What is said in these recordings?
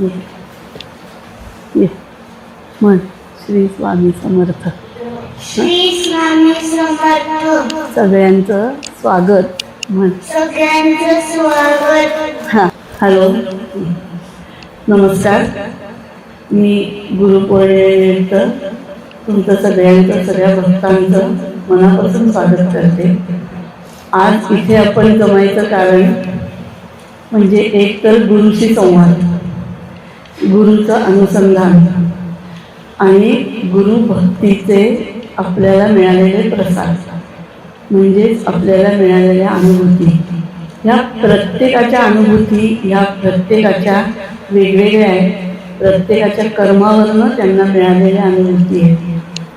ये ये म्हण श्री स्वामी समर्थ. श्री स्वामी समर्थ. सगळ्यांचं स्वागत म्हण सगळ्यांचं स्वागत. हां हॅलो. नमस्कार. मी गुरुपौर्णिमेनिमित्त तुमचं सगळ्यांचं सगळ्या भक्तांचं मनापासून स्वागत करते. आज इथे आपण जमायचं कारण म्हणजे एक तर गुरुशी संवाद. गुरुचं अनुसंधान. आणि गुरुभक्तीचे आपल्याला मिळालेले प्रसाद. म्हणजेच आपल्याला मिळालेल्या अनुभूती. ह्या प्रत्येकाच्या अनुभूती ह्या प्रत्येकाच्या वेगवेगळ्या आहेत. प्रत्येकाच्या कर्मावरनं त्यांना मिळालेल्या अनुभूती आहेत.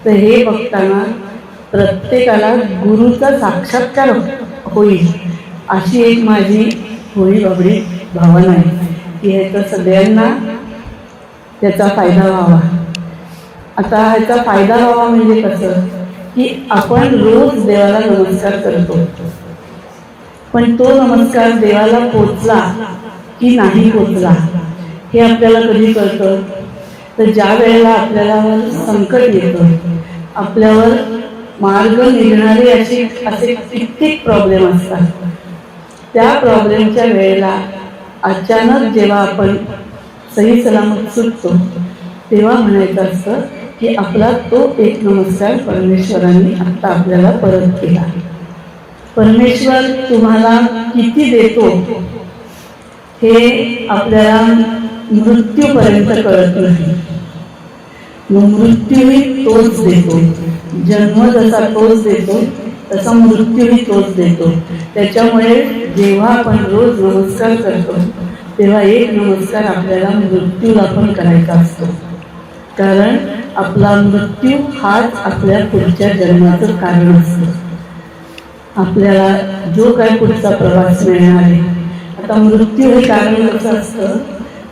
तर हे बघताना प्रत्येकाला गुरुचा साक्षात्कार होईल अशी एक माझी होळी बाबडी भावना आहे. की ह्याचं सगळ्यांना त्याचा फायदा व्हावा. आता ह्याचा फायदा व्हावा म्हणजे कसं? की आपण रोज देवाला नमस्कार करतो. पण तो नमस्कार देवाला पोचला की नाही पोचला हे आपल्याला कधी कळतं? तर ज्या वेळेला आपल्याला संकट येतं आपल्यावर मार्ग निघणारे असे असे कित्येक प्रॉब्लेम असतात. त्या प्रॉब्लेमच्या वेळेला अचानक जेव्हा आपण सही सलामत सुटतो. तेव्हा म्हणायचं असतं की आपला तो एक नमस्कार परमेश्वरांनी आत्ता आपल्याला परत केला. परमेश्वर तुम्हाला किती देतो हे आपल्याला मृत्यूपर्यंत कळत नाही. मग मृत्यूही तोच देतो. जन्म जसा तोच देतो तसा मृत्यूही तोच देतो. त्याच्यामुळे जेव्हा आपण रोज नमस्कार करतो तेव्हा एक नमस्कार आपल्याला मृत्यूला पण करायचा असतो. कारण आपला मृत्यू हाच आपल्या पुढच्या जन्माचं कारण असतं. आपल्याला जो काय पुढचा प्रवास मिळणार आहे आता मृत्यू हे कारण कसं असतं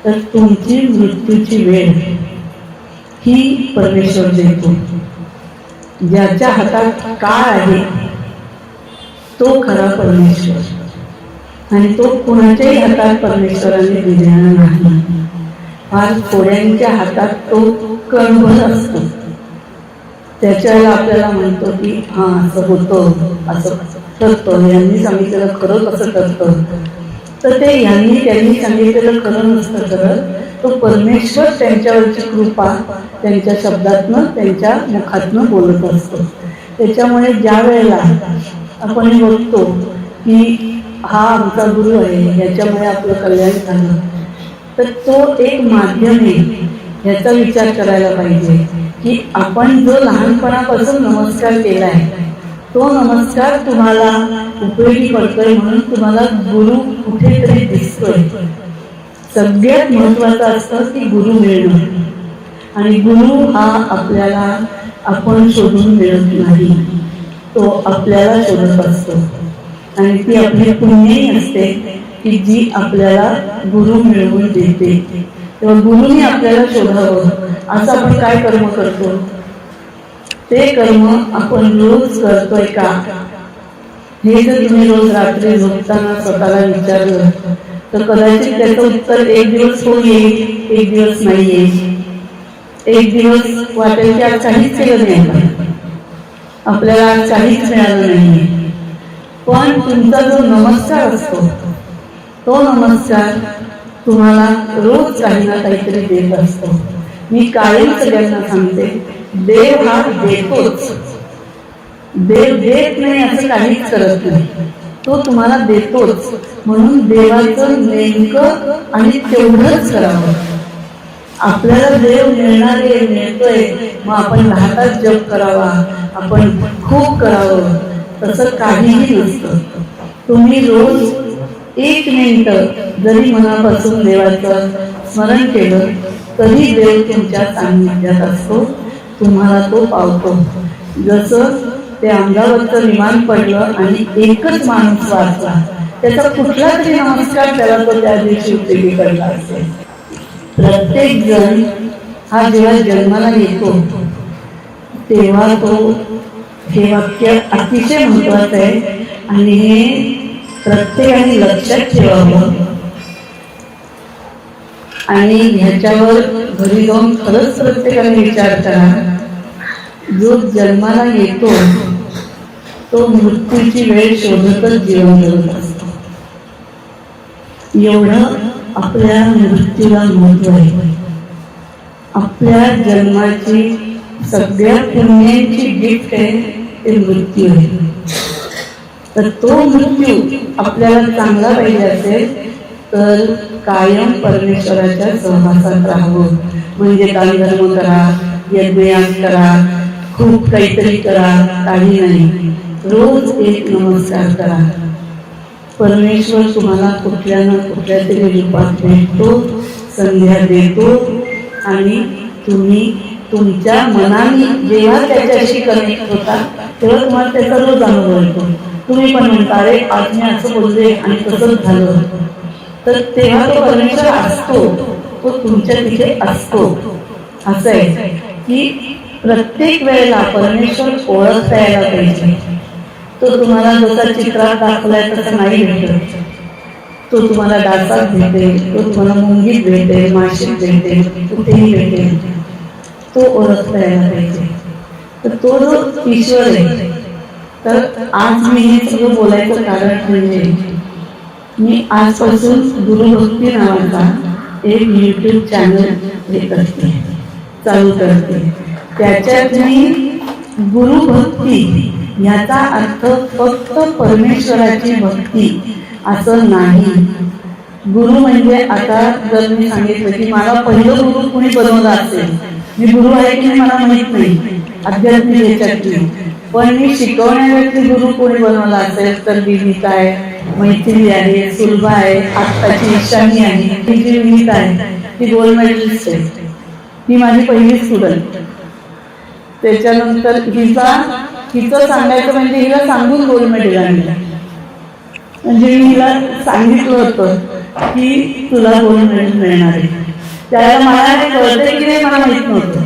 तर तुमची मृत्यूची वेळ ही परमेश्वर देतो. ज्याच्या हातात काळ आहे तो खरा परमेश्वर. आणि तो कुणाच्याही हातात परमेश्वराने दिलेला नाही. फार थोड्यांच्या हातात तो कणभर असतो. त्याच्या वेळेला आपल्याला म्हणतो की हा असं होतं असं करतं. यांनी सांगितलेलं खरं कसं करतं? तर ते यांनी त्यांनी सांगितलेलं खरं नसतं करत तो परमेश्वर त्यांच्यावरची कृपा त्यांच्या शब्दातनं त्यांच्या मुखातनं बोलत असतो. त्याच्यामुळे ज्या वेळेला आपण बघतो की हा आमचा गुरु आहे याच्यामुळे आपलं कल्याण झालं. तर तो एक माध्यम आहे याचा विचार करायला पाहिजे की आपण जो लहानपणापासून नमस्कार केला आहे तो नमस्कार तुम्हाला उपयोगी पडतोय म्हणून तुम्हाला गुरु कुठेतरी दिसतोय. सगळ्यात महत्वाचं असतं की गुरु मिळणं. आणि गुरु हा आपल्याला आपण शोधून मिळत नाही तो आपल्याला शोधत असतो. आणि ती आपली पुण्यही असते की जी आपल्याला गुरु मिळवून देते. तेव्हा गुरुने आपल्याला शोधावं. असं आपण काय कर्म करतो? ते कर्म आपण रोज करतोय का? हे जर तुम्ही रोज रात्री झोपताना स्वतःला विचारलं तर कदाचित त्याचं उत्तर एक दिवस हो येईल एक दिवस नाही येईल एक दिवस वाटेल की आज काहीच केलं नाही. आपल्याला आज काहीच मिळालं नाही पण तुमचा जो नमस्कार असतो तो नमस्कार तुम्हाला रोज काही ना काहीतरी देत असतो. मी कायम सगळ्यांना सांगते देव हा देतोच. देव देत नाही असं काहीच करत नाही. तो तुम्हाला देतोच. म्हणून देवाचं नेमकं आणि तेवढंच करावं. आपल्याला देव मिळणारे आहे मिळतोय मग आपण दहा जप करावा आपण खूप करावं. तसं काहीही नसतं. तुम्ही रोज एक मिनिट जरी मनापासून देवाचं स्मरण केलं तरी देव तुमच्या सान्निध्यात असतो. तुम्हाला तो पावतो. जसं ते अंगावरचं विमान पडलं आणि एकच माणूस वाचला त्याचा कुठला तरी नमस्कार त्याला तो त्या दिवशी उपयोगी पडला असेल. प्रत्येक जण हा जेव्हा जन्माला येतो तेव्हा तो हे वाक्य अतिशय महत्वाचं आहे. आणि हे प्रत्येकाने लक्षात ठेवावं. आणि ह्याच्यावर घरी जाऊन खरंच प्रत्येकाने विचार करा. जो जन्माला येतो तो मृत्यूची वेळ शोधतच जीवन जगत असतो. एवढं आपल्या मृत्यूला महत्त्व आहे. आपल्या जन्माची सगळ्या पुण्याची गिफ्ट आहे. ते मृत्यू आहे. तर तो मृत्यू आपल्याला चांगला पाहिजे असेल तर कायम परमेश्वराच्या सहवासात राहावं. म्हणजे दानधर्म करा यज्ञयाग करा खूप काहीतरी करा काही नाही. रोज एक नमस्कार करा. परमेश्वर तुम्हाला कुठल्या ना कुठल्या तरी रूपात भेटतो संध्या देतो आणि तुम्ही तुमच्या मनाने जेव्हा त्याच्याशी कनेक्ट होता तेव्हा तुम्हाला त्याचा रोज अनुभव येतो तुम्ही पण म्हणता अरे आज मी असं बोलले आणि तसंच झालं तर तेव्हा तो परमेश्वर असतो तो तुमच्या तिथे असतो. असं आहे की प्रत्येक वेळेला परमेश्वर ओळखता यायला पाहिजे. तो तुम्हाला जसा चित्रात दाखवलाय तसं नाही भेटत. तो तुम्हाला डासात भेटेल तो तुम्हाला मुंगीत भेटेल माशीत भेटेल कुठेही भेटेल. तो ओळखता यायला पाहिजे. तर तो जो ईश्वर आहे तर आज मी हे सगळं बोलायचं कारण म्हणजे मी आजपासून गुरुभक्ती नावाचा एक युट्यूब चॅनल हे करते चालू करते. त्याच्यात मी गुरुभक्ती याचा अर्थ फक्त परमेश्वराची भक्ती असं नाही. गुरु म्हणजे आता जर मी सांगितलं की मला पहिलं गुरु कुणी बनवलं असेल मी गुरु आहे की नाही मला माहीत नाही. आध्यात्मिक याच्यातली पण मी शिकवण्यावरती गुरु कोणी बनवला असेल तर विनीता आहे मैथिली आहे सुलभा आहे आत्ताची ईशानी आहे ती जी विनीता आहे ती गोल्ड मेडलिस्ट आहे. ही माझी पहिली स्टुडंट त्याच्यानंतर हिचा हिचं सांगायचं म्हणजे हिला सांगून गोल्ड मेडल आणलं. म्हणजे मी हिला सांगितलं होतं की तुला गोल्ड मेडल मिळणार आहे. त्याला मला हे कळतंय की नाही मला माहीत नव्हतं.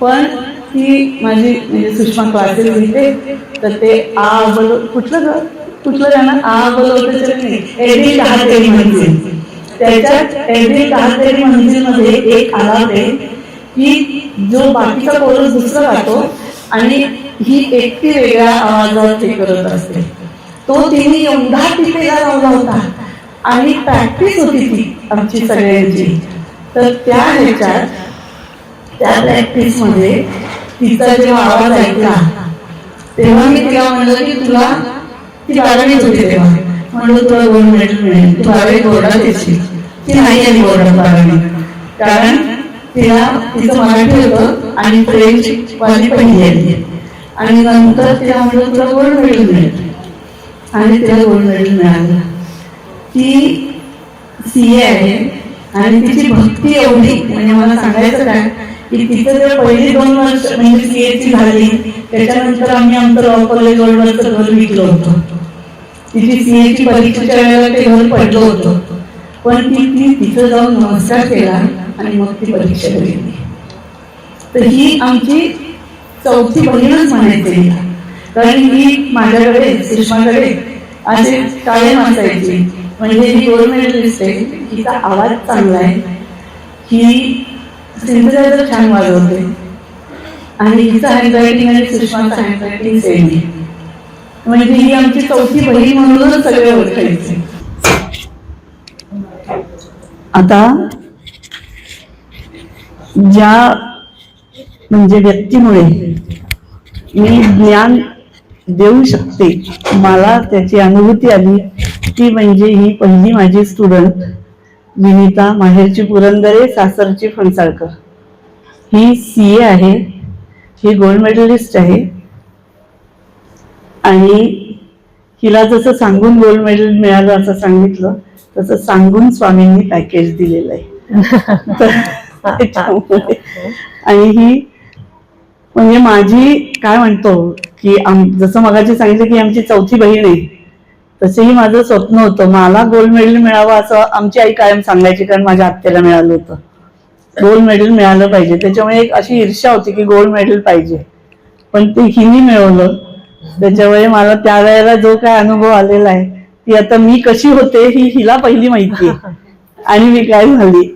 पण ती माझी म्हणजे सुषमा क्लासेस घेते तर ते आ बोल कुठलं ग? कुठलं गाणं? आ बोलवतं चरणी एरवी दहातेरी त्याच्यात एरवी काहीतरी म्हणजे मध्ये एक आलाप आहे की जो बाकीचा कोरस दुसरा गातो आणि ही एकटी वेगळ्या आवाजात ते करत असते. तो तिने एवढा तिथेला लावला होता आणि प्रॅक्टिस होती ती आमची सगळ्यांची. तर त्या ह्याच्यात त्या प्रॅक्टिसमध्ये तिचा जेव्हा आवाज ऐकला तेव्हा मी तिला म्हणलं की तुला ती बारावीत होती तेव्हा. म्हणलं तुला दोन मिनिट मिळेल. तू बारावी बोर्डात येशील. ती नाही आली बोर्डात बारावी. कारण तिला तिचं मराठी होतं आणि फ्रेंच वाली पहिली आली आणि नंतर तिला म्हणलं तुला गोल्ड मेडल मिळेल. आणि तिला गोल्ड मेडल मिळालं. ती सी ए आहे आणि तिची भक्ती एवढी म्हणजे मला सांगायचं काय की तिचं जर पहिली दोन वर्ष म्हणजे सी ची झाली त्याच्यानंतर आम्ही आमचं लॉ कॉलेज वरचं घर विकलं होतं. तिची सी ची परीक्षेच्या वेळेला ते घर पडलं होतं. पण ती ती तिथं जाऊन नमस्कार केला आणि मग ती परीक्षा दिली. तर ही आमची चौथी बहीणच म्हणायची कारण ही माझ्याकडे सुषमाकडे असे कायम असायची. म्हणजे ही गोल्ड मेडलिस्ट आहे तिचा आवाज चांगला आहे. ही सिंथसायझर छान वाजवते. आणि हिचं हँडरायटिंग आणि सुषमाचं हँडरायटिंग सेम आहे. म्हणजे ही आमची चौथी बहीण म्हणूनच सगळे ओळखायचे. आता ज्या म्हणजे व्यक्तीमुळे मी ज्ञान देऊ शकते मला त्याची अनुभूती आली ती म्हणजे ही पहिली माझी स्टुडंट विनिता माहेरची पुरंदरे सासरची फणसाळकर. ही सी ए आहे. ही गोल्ड मेडलिस्ट आहे. आणि हिला जसं सांगून गोल्ड मेडल मिळालं असं सांगितलं तसं सांगून स्वामींनी पॅकेज दिलेलं आहे. आणि ही म्हणजे माझी काय म्हणतो की आम जसं मगाशी सांगितलं की आमची चौथी बहीण आहे. तसंही माझं स्वप्न होतं. मला गोल्ड मेडल मिळावं असं आमची आई कायम सांगायची कारण माझ्या आत्याला मिळालं होतं. गोल्ड मेडल मिळालं पाहिजे. त्याच्यामुळे एक अशी ईर्ष्या होती की गोल्ड मेडल पाहिजे. पण ते हिनी मिळवलं. त्याच्यामुळे मला त्यावेळेला जो काय अनुभव आलेला आहे ती आता मी कशी होते ही हिला पहिली माहिती आहे. आणि मी काय झाली?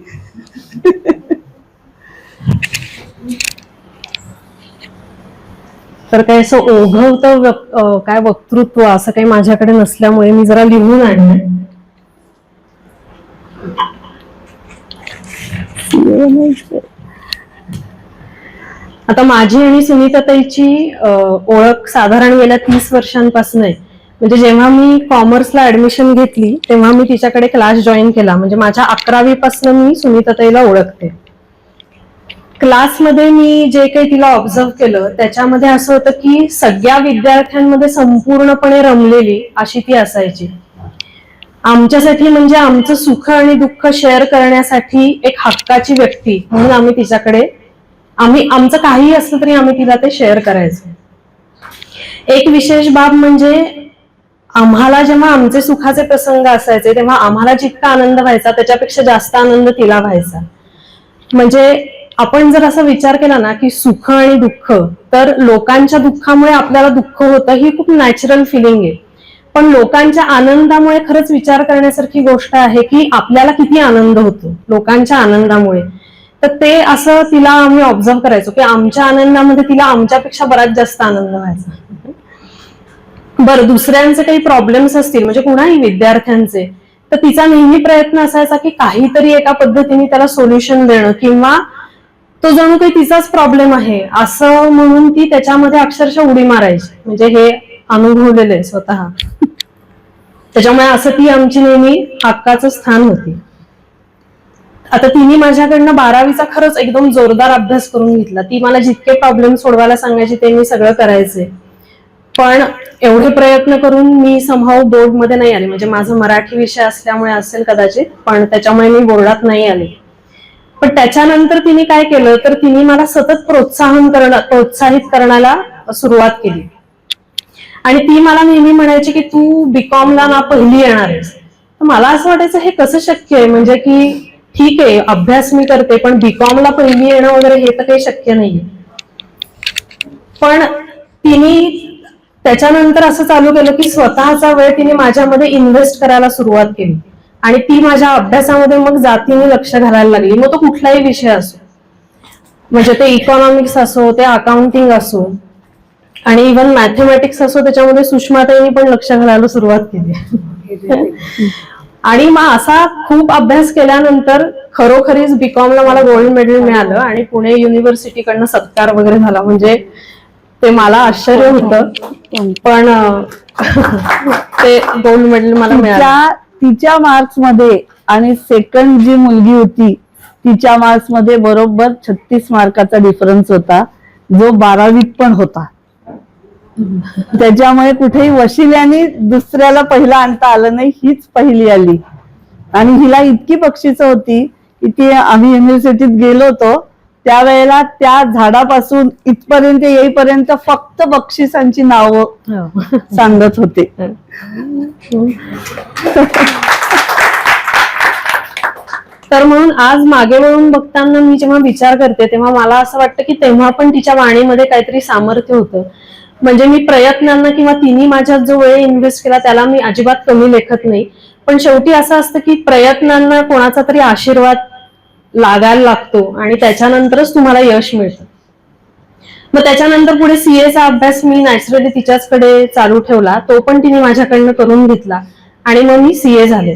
तर काही असं ओघवतं काय वक्तृत्व असं काही माझ्याकडे नसल्यामुळे मी जरा लिहून आणलंय आता माझी आणि सुनीताताईची ओळख साधारण गेल्या तीस वर्षांपासून आहे. म्हणजे जेव्हा मी कॉमर्सला ऍडमिशन घेतली तेव्हा मी तिच्याकडे क्लास जॉईन केला. म्हणजे माझ्या अकरावी पासून मी सुनीताताईला ओळखते. क्लासमध्ये मी जे काही तिला ऑब्झर्व केलं त्याच्यामध्ये असं होतं की सगळ्या विद्यार्थ्यांमध्ये संपूर्णपणे रमलेली अशी ती असायची. आमच्यासाठी म्हणजे आमचं सुख आणि दुःख शेअर करण्यासाठी एक हक्काची व्यक्ती म्हणून आम्ही तिच्याकडे आम्ही आमचं काही असलं तरी आम्ही तिला ते शेअर करायचो. एक विशेष बाब म्हणजे आम्हाला जेव्हा आमचे सुखाचे प्रसंग असायचे तेव्हा आम्हाला जितका आनंद व्हायचा त्याच्यापेक्षा जास्त आनंद तिला व्हायचा. म्हणजे आपण जर असा विचार केला ना की सुख आणि दुःख तर लोकांच्या दुःखामुळे आपल्याला दुःख होतं ही खूप नॅचरल फिलिंग आहे. पण लोकांच्या आनंदामुळे खरंच विचार करण्यासारखी गोष्ट आहे की आपल्याला किती आनंद होतो लोकांच्या आनंदामुळे. तर ते असं तिला आम्ही ऑब्झर्व करायचो की आमच्या आनंदामध्ये तिला आमच्यापेक्षा बराच जास्त आनंद व्हायचा. बरं दुसऱ्यांचे काही प्रॉब्लेम्स असतील म्हणजे कुणाही विद्यार्थ्यांचे तर तिचा नेहमी प्रयत्न असायचा की काहीतरी एका पद्धतीने त्याला सोल्युशन देणं किंवा तो जणू काही तिचाच प्रॉब्लेम आहे. असं म्हणून ती त्याच्यामध्ये अक्षरशः उडी मारायची. म्हणजे हे अनुभवलेलं आहे स्वतः. त्याच्यामुळे असं ती आमची नेहमी हक्काचं स्थान होती. आता तिने माझ्याकडनं बारावीचा खरंच एकदम जोरदार अभ्यास करून घेतला. ती मला जितके प्रॉब्लेम सोडवायला सांगायची ते मी सगळं करायचे. पण एवढे प्रयत्न करून मी समहाव बोर्डमध्ये नाही आले. म्हणजे माझं मराठी विषय असल्यामुळे असेल कदाचित पण त्याच्यामुळे मी बोर्डात नाही आले. पण त्याच्यानंतर तिने काय केलं? तर तिने मला सतत प्रोत्साहन करणं प्रोत्साहित करण्याला सुरुवात केली. आणि ती मला नेहमी म्हणायची की तू बीकॉमला ना पहिली येणार आहेस. तर मला असं वाटायचं हे कसं शक्य आहे? म्हणजे की ठीक आहे अभ्यास मी करते पण बीकॉमला पहिली येणं वगैरे हे तर काही शक्य नाहीये. पण तिने त्याच्यानंतर असं चालू केलं की स्वतःचा वेळ तिने माझ्यामध्ये इन्व्हेस्ट करायला सुरुवात केली. आणि ती माझ्या अभ्यासामध्ये मग जातीने लक्ष घालायला लागली. मग तो कुठलाही विषय असो म्हणजे ते इकॉनॉमिक्स असो ते अकाउंटिंग असो आणि इव्हन मॅथमॅटिक्स असो त्याच्यामध्ये सुषमाताईंनी पण लक्ष घालायला सुरुवात केली. आणि मग असा खूप अभ्यास केल्यानंतर खरोखरीच बीकॉमला मला गोल्ड मेडल मिळालं आणि पुणे युनिव्हर्सिटीकडनं सत्कार वगैरे झाला. म्हणजे ते मला आश्चर्य होतं. पण ते गोल्ड मेडल मला मिळालं. तिच्या मार्क्समध्ये आणि सेकंड जी मुलगी होती तिच्या मार्क्समध्ये बरोबर छत्तीस मार्काचा डिफरन्स होता जो बारावीत पण होता. त्याच्यामुळे कुठेही वशिल्याने दुसऱ्याला पहिला आणता आलं नाही हीच पहिली आली. आणि हिला इतकी बक्षिसं होती की ती आम्ही युनिव्हर्सिटीत गेलो होतो त्यावेळेला त्या झाडापासून इथपर्यंत येईपर्यंत फक्त बक्षिसांची नावं हो. सांगत होते. तर म्हणून आज मागे वळून बघताना मी जेव्हा विचार करते तेव्हा मला असं वाटतं की तेव्हा पण तिच्या वाणीमध्ये काहीतरी सामर्थ्य होतं. म्हणजे मी प्रयत्नांना किंवा तिने माझ्यात जो वेळ इन्व्हेस्ट केला त्याला मी अजिबात कमी लेखत नाही. पण शेवटी असं असतं की प्रयत्नांना कोणाचा तरी आशीर्वाद लागायला लागतो आणि त्याच्यानंतरच तुम्हाला यश मिळतं. मग त्याच्यानंतर पुढे सीएचा अभ्यास मी नॅचरली तिच्याचकडे चालू ठेवला तो पण तिने माझ्याकडनं करून घेतला आणि मग मी सीए झाले.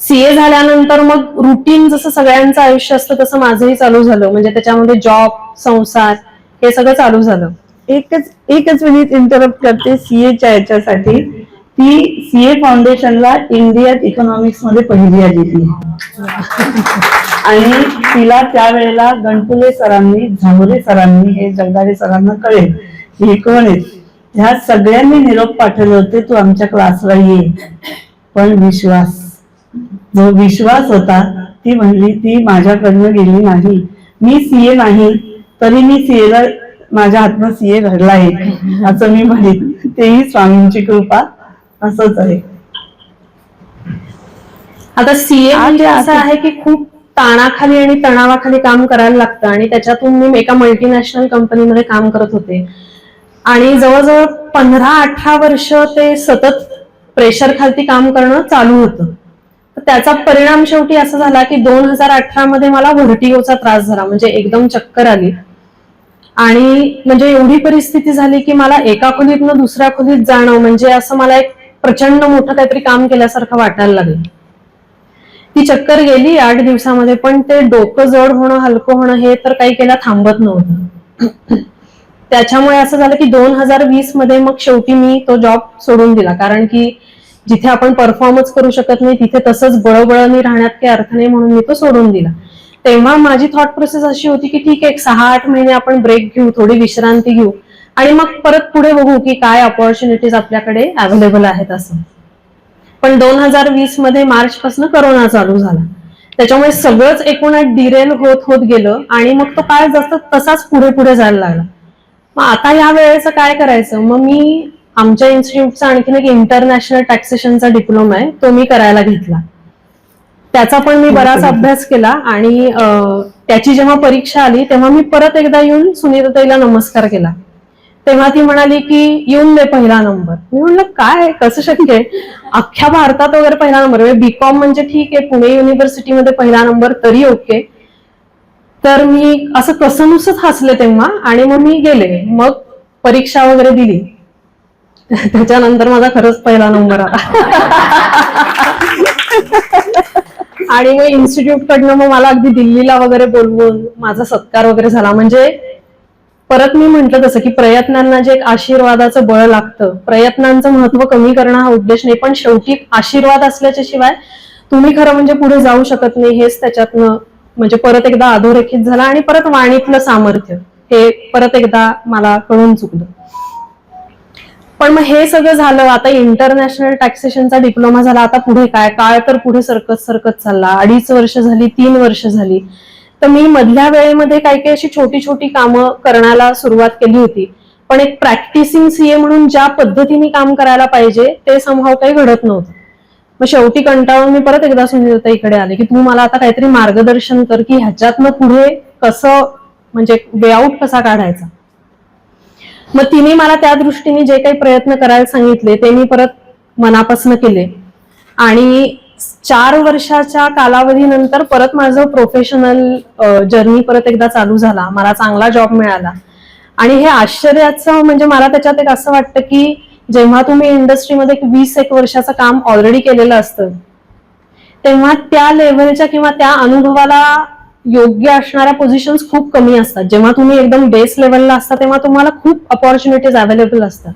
सीए झाल्यानंतर मग रुटीन जसं सगळ्यांचं आयुष्य असतं तसं माझंही चालू झालं. म्हणजे त्याच्यामध्ये जॉब संसार हे सगळं चालू झालं. एकच एकच मिनिट इंटरप्ट करते सीएच्या याच्यासाठी. ती सीए फाउंडेशनला इंडियात इकॉनॉमिक्समध्ये पहिली आली ती आणि तिला त्यावेळेला गणपुले सरांनी झावरे सरांनी हे जगदारे सरांना कळेल की हे कोण आहेत. ह्या सगळ्यांनी निरोप पाठवले होते तू आमच्या क्लासला ये. पण विश्वास जो विश्वास होता ती म्हणली ती माझ्याकडनं गेली नाही. मी सीए नाही तरी मी सीएला माझ्या हातनं सीए घडला आहे असं मी म्हणेन. तेही स्वामींची कृपा. असंच आहे. आता सीए म्हणजे असं आहे की खूप ताणाखाली आणि तणावाखाली काम करायला लागतं आणि त्याच्यातून मी एका मल्टीनॅशनल कंपनीमध्ये काम करत होते. आणि जवळजवळ पंधरा अठरा वर्ष ते सतत प्रेशर खालती काम करणं चालू होतं. तर त्याचा परिणाम शेवटी असा झाला की दोन हजार अठरा मध्ये मला व्हर्टिगोचा त्रास झाला म्हणजे एकदम चक्कर आली. आणि म्हणजे एवढी परिस्थिती झाली की मला एका खोलीतनं दुसऱ्या खोलीत जाणं म्हणजे असं मला एक प्रचंड मोठं काहीतरी काम केल्यासारखं वाटायला लागलं. ती चक्कर गेली आठ दिवसामध्ये पण ते डोकं जड होणं हलकं होणं हे तर काही केला थांबत नव्हतं. त्याच्यामुळे असं झालं की दोन हजार वीसमध्ये मग शेवटी मी तो जॉब सोडून दिला. कारण की जिथे आपण परफॉर्मन्स करू शकत नाही तिथे तसंच बळबळणी राहण्यात काही अर्थ नाही म्हणून मी तो सोडून दिला. तेव्हा माझी थॉट प्रोसेस अशी होती की ठीक आहे एक सहा आठ महिने आपण ब्रेक घेऊ थोडी विश्रांती घेऊ. आणि मग परत पुढे बघू की काय ऑपॉर्च्युनिटीज आपल्याकडे अवेलेबल आहेत असं. पण दोन हजार वीसमध्ये मार्च पासून करोना चालू झाला. त्याच्यामुळे सगळंच एकूण डिरेल होत होत गेलं आणि मग तो काय जसं तसाच पुढे पुढे जायला लागला. मग आता या वेळेचं काय करायचं? मग मी आमच्या इन्स्टिट्यूटचा आणखीन एक इंटरनॅशनल टॅक्सेशनचा डिप्लोमा आहे तो मी करायला घेतला. त्याचा पण मी बराच अभ्यास केला आणि त्याची जेव्हा परीक्षा आली तेव्हा मी परत एकदा येऊन सुनीताईला नमस्कार केला. तेव्हा ती म्हणाली की येऊन दे पहिला नंबर. मी म्हणलं काय? कसं शक्य आहे? अख्ख्या भारतात वगैरे पहिला नंबर बीकॉम म्हणजे ठीक आहे पुणे युनिव्हर्सिटीमध्ये पहिला नंबर तरी ओके. तर मी असं कसनुसच हसले तेव्हा आणि मग मी गेले. मग परीक्षा वगैरे दिली. त्याच्यानंतर माझा खरंच पहिला नंबर आला. आणि मग इन्स्टिट्यूट कडनं मग मला अगदी दिल्लीला वगैरे बोलवून माझा सत्कार वगैरे झाला. म्हणजे परत मी म्हंटल तसं की प्रयत्नांना जे एक आशीर्वादाचं बळ लागतं प्रयत्नांचं महत्त्व कमी करणं हा उद्देश नाही पण शेवटी आशीर्वाद असल्याच्या शिवाय तुम्ही खरं म्हणजे पुढे जाऊ शकत नाही हेच त्याच्यातनं म्हणजे परत एकदा अधोरेखित झाला आणि परत वाणीतलं सामर्थ्य हे परत एकदा मला कळून चुकलं. पण मग हे सगळं झालं आता इंटरनॅशनल टॅक्सेशनचा डिप्लोमा झाला आता पुढे काय? काळ तर पुढे सरकत सरकत चालला अडीच वर्ष झाली तीन वर्ष झाली. तर मी मधल्या वेळेमध्ये काही काही अशी छोटी छोटी कामं करण्याला सुरुवात केली होती. पण एक प्रॅक्टिसिंग सीए म्हणून ज्या पद्धतीने काम करायला पाहिजे ते संभाव काही घडत नव्हतं. मग शेवटी कंटाळून मी परत एकदा सुनीताईकडे आले की तू मला आता काहीतरी मार्गदर्शन कर की ह्याच्यातनं पुढे कसं म्हणजे वेआउट कसा काढायचा? मग तिने मला त्या दृष्टीने जे काही प्रयत्न करायला सांगितले ते मी परत मनापासून केले. आणि चार वर्षाच्या कालावधीनंतर परत माझं प्रोफेशनल जर्नी परत एकदा चालू झाला. मला चांगला जॉब मिळाला. आणि हे आश्चर्याचं म्हणजे मला त्याच्यात एक असं वाटतं की जेव्हा तुम्ही इंडस्ट्रीमध्ये वीस एक वर्षाचं काम ऑलरेडी केलेलं असतं तेव्हा त्या लेवलच्या किंवा त्या अनुभवाला योग्य असणाऱ्या पोझिशन्स खूप कमी असतात. जेव्हा तुम्ही एकदम बेस लेवलला असता तेव्हा तुम्हाला खूप अपॉर्च्युनिटीज अवेलेबल असतात.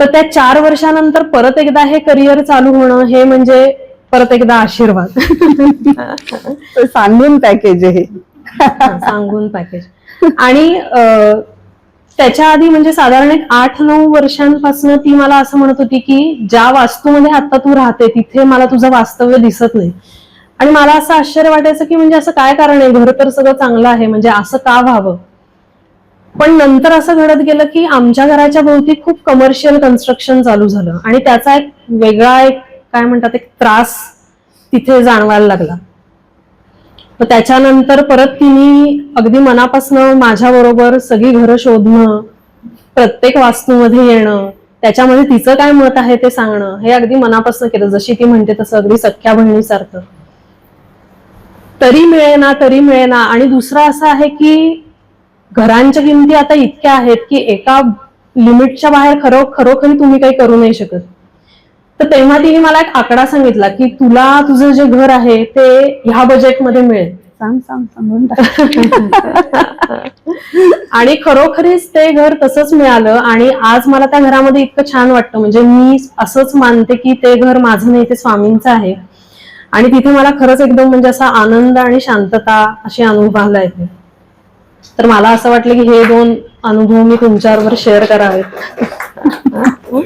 तर त्या चार वर्षानंतर परत एकदा हे करिअर चालू होणं हे म्हणजे परत एकदा आशीर्वाद. सांगून पॅकेज आहे. सांगून पॅकेज. आणि त्याच्या आधी म्हणजे साधारण एक आठ नऊ वर्षांपासून ती मला असं म्हणत होती की ज्या वास्तूमध्ये आता तू राहते तिथे मला तुझं वास्तव्य दिसत नाही. आणि मला असं आश्चर्य वाटायचं की म्हणजे असं काय कारण आहे? घर तर सगळं चांगलं आहे म्हणजे असं का व्हावं? पण नंतर असं घडत गेलं की आमच्या घराच्या भोवती खूप कमर्शियल कन्स्ट्रक्शन चालू झालं. आणि त्याचा एक वेगळा एक काय म्हणतात एक त्रास तिथे जाणवायला लागला. मग त्याच्यानंतर परत तिने अगदी मनापासनं माझ्याबरोबर सगळी घरं शोधणं प्रत्येक वास्तूमध्ये येणं त्याच्यामध्ये तिचं काय मत आहे ते सांगणं हे अगदी मनापासून केलं. जशी ती म्हणते तसं अगदी सख्या बहिणीसारखं तरी मिळेना तरी मिळेना. आणि दुसरं असं आहे की घरांच्या किमती आता इतक्या आहेत की एका लिमिटच्या बाहेर खरो खरोखरी तुम्ही काही करू नाही शकत. तर तेव्हा तिने मला एक आकडा सांगितला की तुला तुझं जे घर आहे ते ह्या बजेटमध्ये मिळेल. सांग सांग सांगून आणि खरोखरीच ते घर तसंच मिळालं आणि आज मला त्या घरामध्ये इतकं छान वाटतं. म्हणजे मी असंच मानते की ते घर माझं नाही ते स्वामींचं आहे. आणि तिथे मला खरंच एकदम म्हणजे असा आनंद आणि शांतता अशी अनुभवायला येते. तर मला असं वाटलं की हे दोन अनुभव मी तुमच्याबरोबर शेअर करावेत.